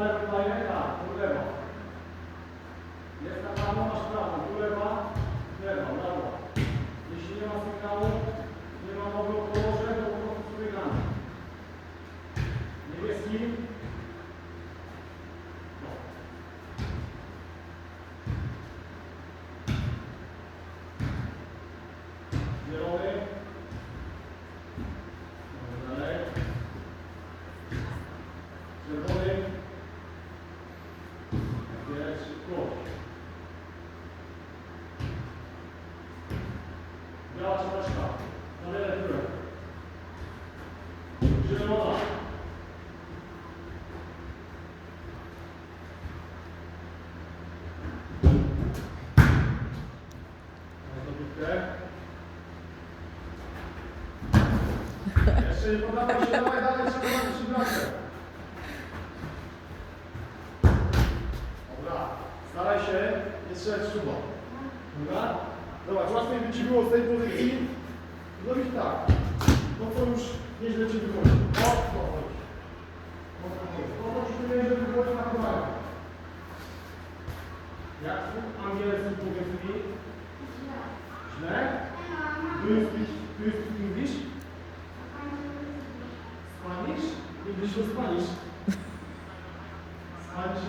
lewo, daje, tak, to lewo. Jest na prawo, masz. Tu lewa, lewa, brawo. Jeśli nie ma sygnału, nie ma mowy o to po prostu sobie gramy. Niebieski. ちとガーチました誰ば来る17、んか、strzelać w szuba. Dobra? Zobacz, łatwiej by Ci było z tej pozycji zrobić tak. No to już nieźle Ci wychodzi. O, to chodzi. O to chodzi. O to Ci tu nieźle wychodzi na kolana. Jak tu angielski powiedz mi? Źle? Do you speak, do you speak English? Spanish? English to Spanish. Spanish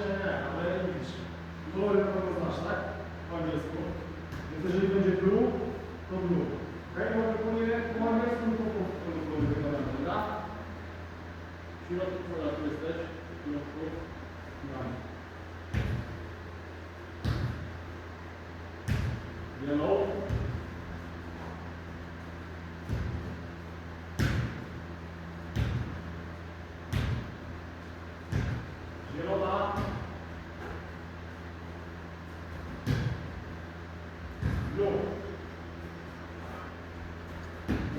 to blue. Okej, okay? Może po, nie, po angielsku to po polsku wygląda, dobra? W środku, co tu jesteś? W środku. Mamy. Yellow. Zielona. Blue.